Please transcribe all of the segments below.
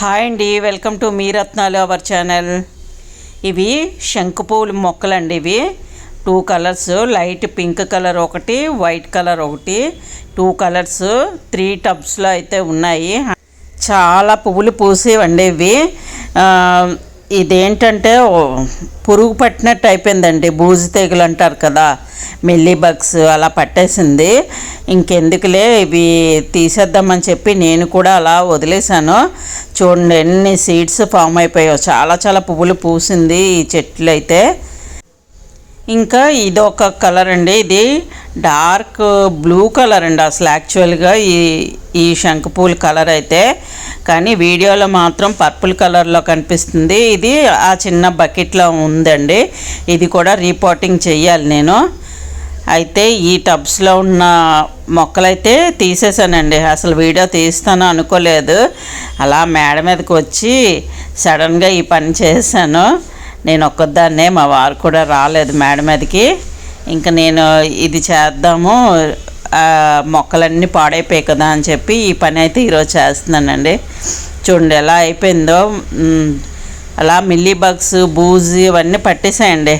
Hi అండి welcome to me రత్నాలు our channel. ఇవి శంకుపూలు మొక్కలండి ఇవి. Two colours light pink colour ఒకటి వైట్ కలర్ ఒకటి. టూ కలర్స్ త్రీ టబ్స్లో అయితే ఉన్నాయి. చాలా పువ్వులు పూసేవండి ఇవి. ఇదేంటంటే పురుగు పట్టినట్టు అయిపోయిందండి. బూజు తెగులు అంటారు కదా మిల్లీ బగ్స్ అలా పట్టేసింది. ఇంకెందుకులే ఇవి తీసేద్దామని చెప్పి నేను కూడా అలా వదిలేశాను. చూడండి ఎన్ని సీడ్స్ ఫామ్ అయిపోయాయో. చాలా చాలా పువ్వులు పూసింది ఈ చెట్లు అయితే ఇంకా ఇది ఒక కలర్ అండి. ఇది డార్క్ బ్లూ కలర్ అండి అసలు యాక్చువల్గా ఈ ఈ శంఖపూల కలర్ అయితే. కానీ వీడియోలో మాత్రం పర్పుల్ కలర్లో కనిపిస్తుంది. ఇది ఆ చిన్న బకెట్లో ఉందండి. ఇది కూడా రీపోర్టింగ్ చేయాలి నేను. అయితే ఈ టబ్స్లో ఉన్న మొక్కలైతే తీసేసానండి. అసలు వీడియో తీస్తాను అనుకోలేదు. అలా మేడ మీదకి వచ్చి సడన్గా ఈ పని చేశాను. నేను ఒక్కదాన్నే మా వారు కూడా రాలేదు మేడం మీదకి. ఇంకా నేను ఇది చేద్దాము మొక్కలన్నీ పాడైపోయాయి కదా అని చెప్పి ఈ పని అయితే ఈరోజు చేస్తున్నానండి. చూడండి ఎలా అయిపోయిందో అలా మిల్లీ బగ్స్ బూజు ఇవన్నీ పట్టేసాయండి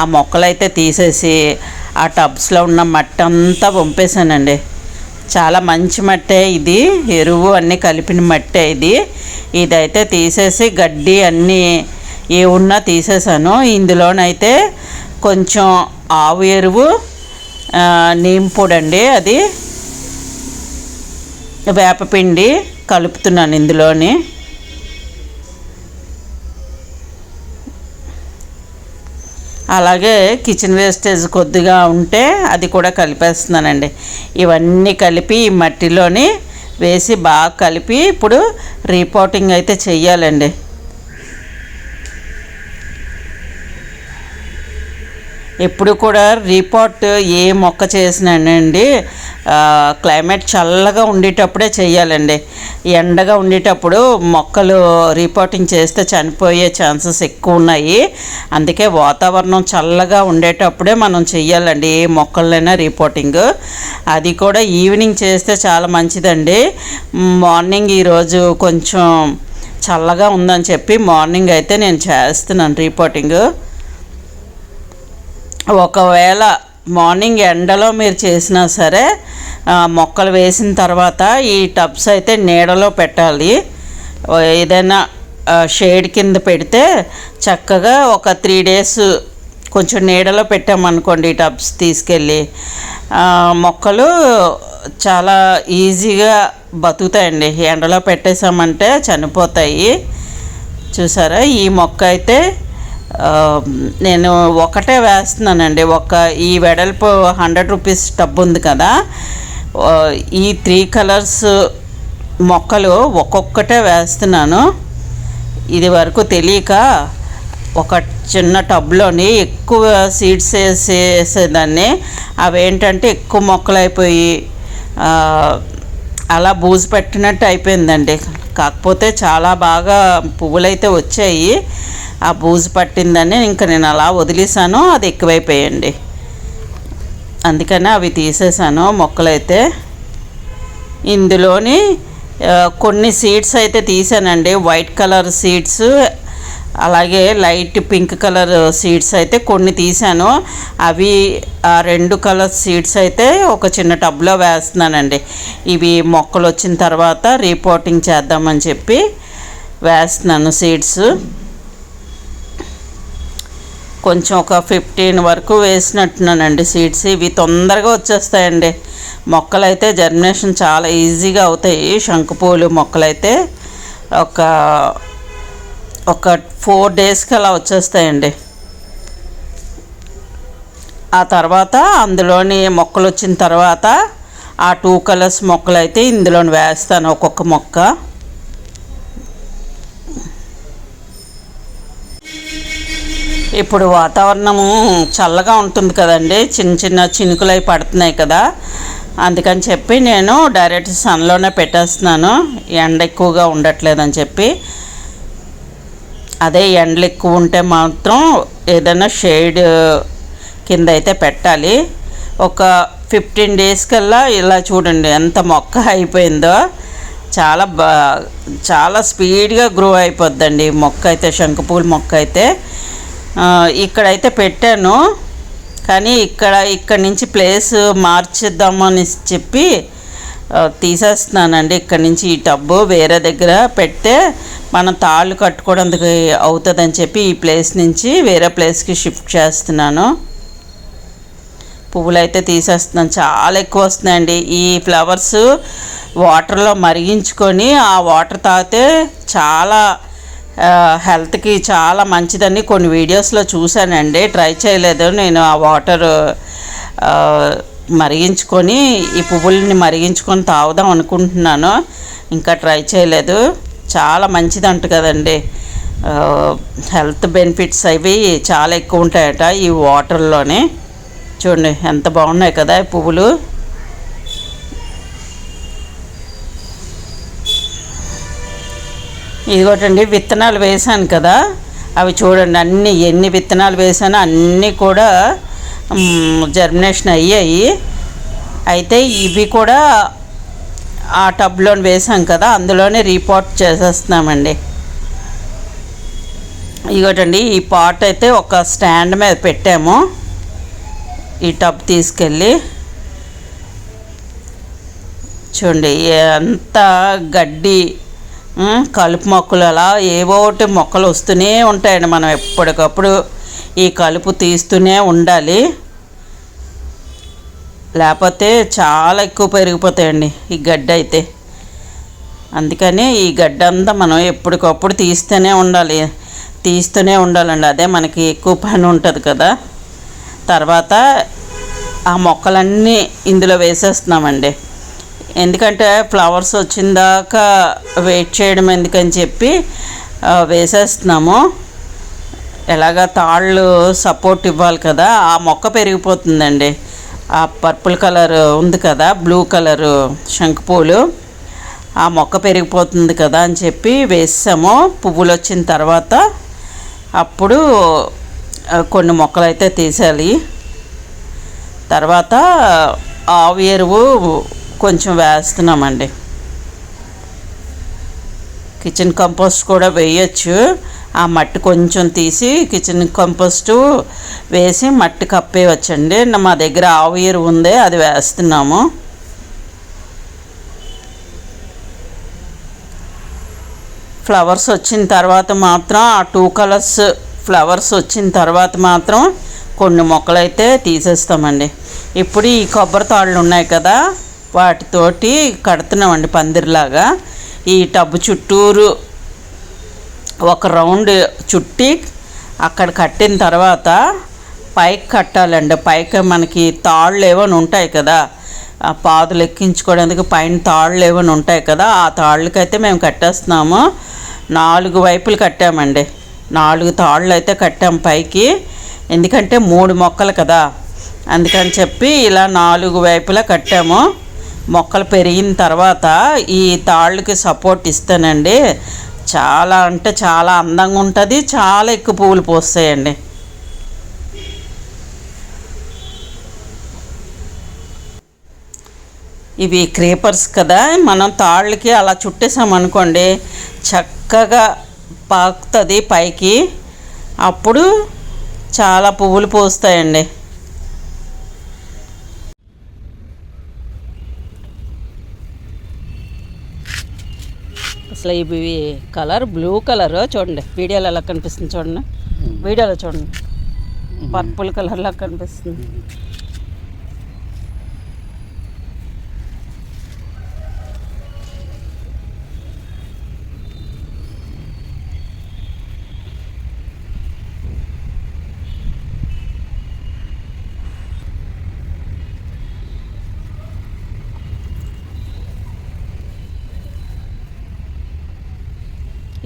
ఆ మొక్కలు అయితే తీసేసి ఆ టబ్స్లో ఉన్న మట్టి అంతా పంపేశానండి. చాలా మంచి మట్టే ఇది ఎరువు అన్నీ కలిపిన మట్టే ఇది. ఇదైతే తీసేసి గడ్డి అన్నీ ఏ ఉన్నా తీసేసాను. ఇందులోనైతే కొంచెం ఆవు ఎరువు నీమ్ పొడి అండి అది వేపపిండి కలుపుతున్నాను ఇందులోని. అలాగే కిచెన్ వేస్టేజ్ కొద్దిగా ఉంటే అది కూడా కలిపేస్తున్నానండి. ఇవన్నీ కలిపి ఈ మట్టిలోని వేసి బాగా కలిపి ఇప్పుడు రీపోర్టింగ్ అయితే చెయ్యాలండి. ఎప్పుడు కూడా రిపోర్ట్ ఏ మొక్క చేసినానండి క్లైమేట్ చల్లగా ఉండేటప్పుడే చేయాలండి. ఎండగా ఉండేటప్పుడు మొక్కలు రిపోర్టింగ్ చేస్తే చనిపోయే ఛాన్సెస్ ఎక్కువ ఉన్నాయి. అందుకే వాతావరణం చల్లగా ఉండేటప్పుడే మనం చేయాలండి ఏ మొక్కలైనా రిపోర్టింగ్ అది కూడా ఈవినింగ్ చేస్తే చాలా మంచిదండి. మార్నింగ్ ఈరోజు కొంచెం చల్లగా ఉందని చెప్పి మార్నింగ్ అయితే నేను చేస్తున్నాను రిపోర్టింగ్ ఒకవేళ మార్నింగ్ ఎండలో మీరు చేసినా సరే మొక్కలు వేసిన తర్వాత ఈ టబ్స్ అయితే నీడలో పెట్టాలి. ఏదైనా షేడ్ కింద పెడితే చక్కగా ఒక త్రీ డేస్ కొంచెం నీడలో పెట్టామనుకోండి ఈ టబ్స్ తీసుకెళ్ళి. మొక్కలు చాలా ఈజీగా బతుకుతాయండి. ఎండలో పెట్టేసామంటే చనిపోతాయి. చూసారా? ఈ మొక్క అయితే నేను ఒకటే వేస్తున్నానండి. ఒక ఈ వెడల్పు హండ్రెడ్ రూపీస్ టబ్ ఉంది కదా ఈ త్రీ కలర్స్ మొక్కలు ఒక్కొక్కటే వేస్తున్నాను. ఇది వరకు తెలియక ఒక చిన్న టబ్లోని ఎక్కువ సీడ్స్ వేసి వేసేదాన్ని. అవి ఏంటంటే ఎక్కువ మొక్కలు అయిపోయి అలా బూజు పెట్టినట్టు అయిపోయిందండి. కాకపోతే చాలా బాగా పువ్వులైతే వచ్చాయి. ఆ బూజు పట్టిందని ఇంకా నేను అలా వదిలేసాను అది ఎక్కువైపోయండి. అందుకని అవి తీసేసాను మొక్కలైతే. ఇందులోని కొన్ని సీడ్స్ అయితే తీసానండి వైట్ కలర్ సీడ్స్ అలాగే లైట్ పింక్ కలర్ సీడ్స్ అయితే కొన్ని తీసాను అవి ఆ రెండు కలర్ సీడ్స్ అయితే ఒక చిన్న టబ్లో వేస్తున్నానండి. ఇవి మొక్కలు వచ్చిన తర్వాత రిపోర్టింగ్ చేద్దామని చెప్పి వేస్తున్నాను సీడ్స్. కొంచెం ఒక ఫిఫ్టీన్ వరకు వేసినట్టున్నానండి సీడ్స్ ఇవి తొందరగా వచ్చేస్తాయండి. మొక్కలైతే జర్మినేషన్ చాలా ఈజీగా అవుతాయి. శంకుపూలు మొక్కలైతే ఒక ఒక ఫోర్ డేస్కి అలా వచ్చేస్తాయండి. ఆ తర్వాత అందులోని మొక్కలు వచ్చిన తర్వాత ఆ టూ కలర్స్ మొక్కలు అయితే ఇందులో వేస్తాను ఒక్కొక్క మొక్క. ఇప్పుడు వాతావరణము చల్లగా ఉంటుంది కదండి. చిన్న చిన్న చినుకులు అవి పడుతున్నాయి కదా. అందుకని చెప్పి నేను డైరెక్ట్ సన్లోనే పెట్టేస్తున్నాను. ఎండ ఎక్కువగా ఉండట్లేదని చెప్పి. అదే ఎండలు ఎక్కువ ఉంటే మాత్రం ఏదైనా షేడ్ కింద అయితే పెట్టాలి. ఒక ఫిఫ్టీన్ డేస్ కల్లా ఇలా చూడండి ఎంత మొక్క అయిపోయిందో. చాలా బా చాలా స్పీడ్గా గ్రో అయిపోద్దండి. మొక్క అయితే శంఖపూల మొక్క అయితే. ఇక్కడైతే పెట్టాను. కానీ ఇక్కడ ఇక్కడ నుంచి ప్లేస్ మార్చిద్దామని చెప్పి తీసేస్తున్నానండి. ఇక్కడ నుంచి ఈ టబ్బు వేరే దగ్గర పెడితే మనం తాళ్ళు కట్టుకోవడానికి అవుతుందని చెప్పి ఈ ప్లేస్ నుంచి వేరే ప్లేస్కి షిఫ్ట్ చేస్తున్నాను. పువ్వులు అయితే తీసేస్తున్నాను. చాలా ఎక్కువ వస్తున్నాయండి. ఈ ఫ్లవర్స్ వాటర్లో మరిగించుకొని ఆ వాటర్ తాగితే చాలా హెల్త్కి చాలా మంచిదని కొన్ని వీడియోస్లో చూశానండి. ట్రై చేయలేదు. నేను ఆ వాటర్ మరిగించుకొని ఈ పువ్వుల్ని మరిగించుకొని తాగుదాం అనుకుంటున్నాను. ఇంకా ట్రై చేయలేదు. చాలా మంచిదంట కదండి. హెల్త్ బెనిఫిట్స్ అవి చాలా ఎక్కువ ఉంటాయట ఈ వాటర్లోనే. చూడండి ఎంత బాగున్నాయి కదా ఈ పువ్వులు. ఇదిగోటండి విత్తనాలు వేసాను కదా. అవి చూడండి అన్ని ఎన్ని విత్తనాలు వేసానో అన్నీ కూడా జర్మినేషన్ అయ్యాయి. అయితే ఇవి కూడా ఆ టబ్లో వేసాం కదా అందులోనే రీపోర్ట్ చేసేస్తున్నామండి. ఇదిగోటండి ఈ పాట్ అయితే ఒక స్టాండ్ మీద పెట్టాము. ఈ టబ్ తీసుకెళ్ళి చూడండి ఎంత గడ్డి కలుపు మొక్కలు అలా ఏవో ఒకటి మొక్కలు వస్తూనే ఉంటాయండి మనం ఎప్పటికప్పుడు. ఈ కలుపు తీస్తూనే ఉండాలి. లేకపోతే చాలా ఎక్కువ పెరిగిపోతాయండి ఈ గడ్డ అయితే. అందుకని ఈ గడ్డ అంతా మనం ఎప్పటికప్పుడు తీస్తూనే ఉండాలి. తీస్తూనే ఉండాలండి. అదే మనకి ఎక్కువ పని ఉంటుంది కదా. తర్వాత ఆ మొక్కలన్నీ ఇందులో వేసేస్తున్నామండి. ఎందుకంటే ఫ్లవర్స్ వచ్చిందాకా వెయిట్ చేయడం ఎందుకని చెప్పి వేసేస్తున్నాము. ఎలాగ తాళ్ళు సపోర్ట్ ఇవ్వాలి కదా ఆ మొక్క పెరిగిపోతుందండి. ఆ పర్పుల్ కలర్ ఉంది కదా బ్లూ కలరు శంఖపూలు ఆ మొక్క పెరిగిపోతుంది కదా అని చెప్పి వేసాము. పువ్వులు వచ్చిన తర్వాత అప్పుడు కొన్ని మొక్కలు అయితే తీసేయాలి. తర్వాత ఆవు ఎరువు కొంచెం వేస్తున్నామండి. కిచెన్ కంపోస్ట్ కూడా వేయచ్చు. ఆ మట్టి కొంచెం తీసి కిచెన్ కంపోస్టు వేసి మట్టి కప్పేయవచ్చండి మా దగ్గర ఆవు ఎరువు ఉంది అది వేస్తున్నాము. ఫ్లవర్స్ వచ్చిన తర్వాత మాత్రం ఆ టూ కలర్స్ ఫ్లవర్స్ వచ్చిన తర్వాత మాత్రం కొన్ని మొక్కలైతే తీసేస్తామండి. ఇప్పుడు ఈ కొబ్బరి తాళ్ళు ఉన్నాయి కదా వాటితోటి కడుతున్నామండి పందిరిలాగా. ఈ టబ్బు చుట్టూరు ఒక రౌండ్ చుట్టి అక్కడ కట్టిన తర్వాత పైకి కట్టాలండి. పైకి మనకి తాళ్ళు ఏమైనా ఉంటాయి కదా. ఆ పాదులు ఎక్కించుకోవడానికి పైన తాళ్ళు ఏమైనా ఉంటాయి కదా. ఆ తాళ్ళకైతే మేము కట్టేస్తున్నాము. నాలుగు వైపులు కట్టామండి. నాలుగు తాళ్ళు అయితే కట్టాం పైకి. ఎందుకంటే మూడు మొక్కలు కదా. అందుకని చెప్పి ఇలా నాలుగు వైపులా కట్టాము. మొక్కలు పెరిగిన తర్వాత ఈ తాళ్ళకి సపోర్ట్ ఇస్తానండి. చాలా అంటే చాలా అందంగా ఉంటుంది చాలా ఎక్కువ పువ్వులు పోస్తాయండి. ఇవి క్రీపర్స్ కదా మనం తాళ్ళకి అలా చుట్టేసామనుకోండి చక్కగా పాకుతుంది పైకి అప్పుడు చాలా పువ్వులు పోస్తాయండి. అసలు ఇవి కలర్ బ్లూ కలర్ చూడండి. వీడియోలో ఎలా కనిపిస్తుంది చూడండి. వీడియోలో చూడండి. పర్పుల్ కలర్లా కనిపిస్తుంది.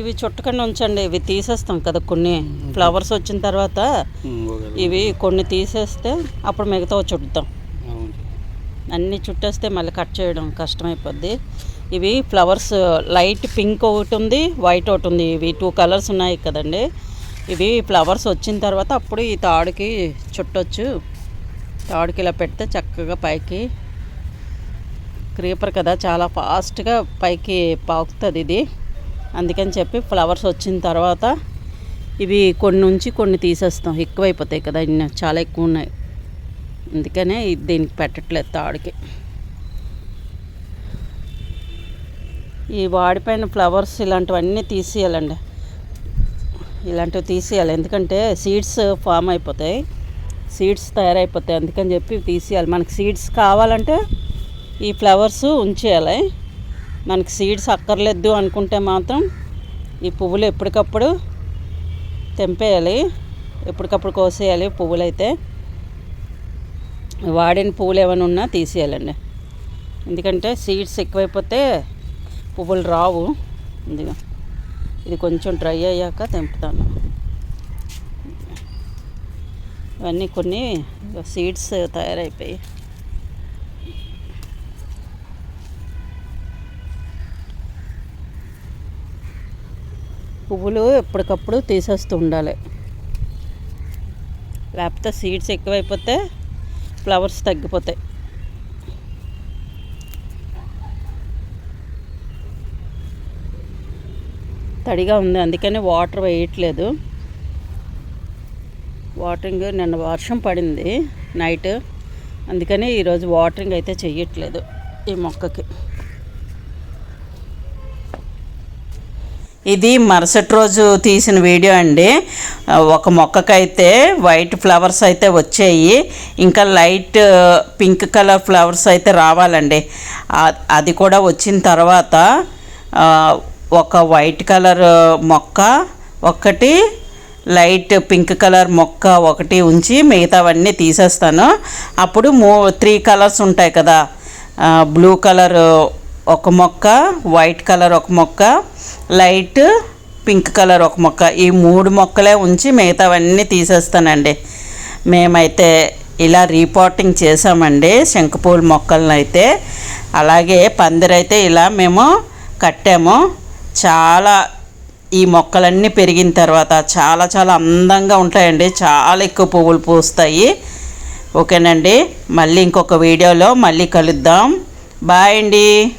ఇవి చుట్టకుండా ఉంచండి ఇవి తీసేస్తాం కదా కొన్ని. ఫ్లవర్స్ వచ్చిన తర్వాత ఇవి కొన్ని తీసేస్తే అప్పుడు మిగతా చుట్టుతాం. అన్నీ చుట్టేస్తే మళ్ళీ కట్ చేయడం కష్టమైపోద్ది. ఇవి ఫ్లవర్స్ లైట్ పింక్ ఒకటి ఉంది వైట్ ఒకటి ఉంది. ఇవి టూ కలర్స్ ఉన్నాయి కదండి. ఇవి ఫ్లవర్స్ వచ్చిన తర్వాత అప్పుడు ఈ తాడుకి చుట్టొచ్చు. తాడుకి ఇలా పెడితే చక్కగా పైకి క్రీపర్ కదా చాలా ఫాస్ట్గా పైకి పాకుతుంది ఇది. అందుకని చెప్పి ఫ్లవర్స్ వచ్చిన తర్వాత ఇవి కొన్ని నుంచి కొన్ని తీసేస్తాం. ఎక్కువైపోతాయి కదా ఇన్ని చాలా ఎక్కువ ఉన్నాయి. అందుకనే దీనికి పెట్టట్లేదు తాడికి. ఈ వాడిపోయిన ఫ్లవర్స్ ఇలాంటివన్నీ తీసేయాలండి. ఇలాంటివి తీసేయాలి. ఎందుకంటే సీడ్స్ ఫామ్ అయిపోతాయి. సీడ్స్ తయారైపోతాయి. అందుకని చెప్పి తీసేయాలి. మనకి సీడ్స్ కావాలంటే ఈ ఫ్లవర్స్ ఉంచేయాలి. మనకి సీడ్స్ అక్కర్లేదు అనుకుంటే మాత్రం ఈ పువ్వులు ఎప్పటికప్పుడు తెంపేయాలి. ఎప్పటికప్పుడు కోసేయాలి పువ్వులు అయితే వాడిన పువ్వులు ఏమైనా ఉన్నా తీసేయాలండి. ఎందుకంటే సీడ్స్ ఎక్కువైపోతే పువ్వులు రావు. ఇదిగో ఇది కొంచెం డ్రై అయ్యాక తెంపుతాను. ఇవన్నీ కొన్ని సీడ్స్ తయారైపోయి పువ్వులు ఎప్పటికప్పుడు తీసేస్తూ ఉండాలి. లేకపోతే సీడ్స్ ఎక్కువైపోతే ఫ్లవర్స్ తగ్గిపోతాయి. తడిగా ఉంది. అందుకని వాటర్ వేయట్లేదు. వాటరింగ్ నిన్న వర్షం పడింది నైట్ అందుకని ఈరోజు వాటరింగ్ అయితే చేయట్లేదు ఈ మొక్కకి. ఇది మరుసటి రోజు తీసిన వీడియో అండి. ఒక మొక్కకైతే వైట్ ఫ్లవర్స్ అయితే వచ్చాయి. ఇంకా లైట్ పింక్ కలర్ ఫ్లవర్స్ అయితే రావాలండి. అది కూడా వచ్చిన తర్వాత ఒక వైట్ కలర్ మొక్క ఒకటి లైట్ పింక్ కలర్ మొక్క ఒకటి ఉంచి మిగతావన్నీ తీసేస్తాను. అప్పుడు మూ త్రీ కలర్స్ ఉంటాయి కదా బ్లూ కలర్ ఒక మొక్క వైట్ కలర్ ఒక మొక్క లైట్ పింక్ కలర్ ఒక మొక్క. ఈ మూడు మొక్కలే ఉంచి మిగతావన్నీ తీసేస్తానండి. మేమైతే ఇలా రీపోర్టింగ్ చేసామండి శంఖపూల మొక్కలను అయితే అలాగే పందిరైతే ఇలా మేము కట్టాము. చాలా ఈ మొక్కలన్నీ పెరిగిన తర్వాత చాలా చాలా అందంగా ఉంటాయండి. చాలా ఎక్కువ పువ్వులు పూస్తాయి. ఓకేనండి. మళ్ళీ ఇంకొక వీడియోలో మళ్ళీ కలుద్దాం. బాయ్ అండి.